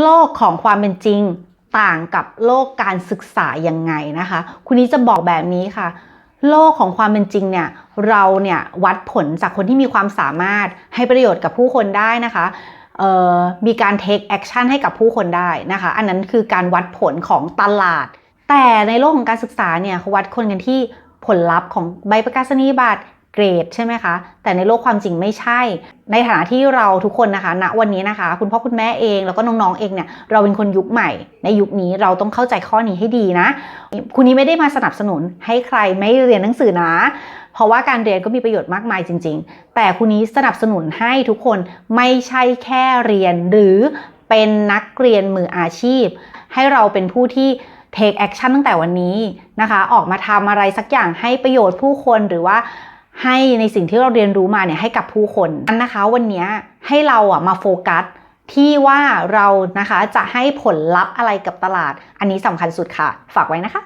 โลกของความเป็นจริงต่างกับโลกการศึกษายังไงนะคะ คุณนี้จะบอกแบบนี้ค่ะ โลกของความเป็นจริงเนี่ยเราเนี่ยวัดผลจากคนที่มีความสามารถให้ประโยชน์กับผู้คนได้นะคะมีการ take action ให้กับผู้คนได้นะคะ อันนั้นคือการวัดผลของตลาด แต่ในโลกของการศึกษาเนี่ยเขาวัดคนกันที่ผลลัพธ์ของใบประกาศนียบัตร เกรดใช่ไหมคะ แต่ในโลกความจริงไม่ใช่ ในฐานะที่เราทุกคนนะคะณวันนี้นะคะ คุณพ่อคุณแม่เองแล้วก็น้องๆเองเนี่ยเราเป็นคนยุคใหม่ ในยุคนี้เราต้องเข้าใจข้อนี้ให้ดีนะ คุณนี้ไม่ได้มาสนับสนุนให้ใครไม่เรียนหนังสือนะ เพราะว่าการเรียนก็มีประโยชน์มากมายจริง ๆ แต่คุณนี้สนับสนุนให้ทุกคนไม่ใช่แค่เรียนหรือเป็นนักเรียนมืออาชีพ ให้เราเป็นผู้ที่ take action ตั้งแต่วันนี้นะคะ ออกมาทำอะไรสักอย่างให้ประโยชน์ผู้คนหรือว่า ให้ในสิ่งที่เราเรียนรู้มาเนี่ยให้กับผู้คนนั้นนะคะ วันนี้ให้เราอะมาโฟกัสที่ว่าเรานะคะจะให้ผลลัพธ์อะไรกับตลาด อันนี้สำคัญสุดค่ะ ฝากไว้นะคะ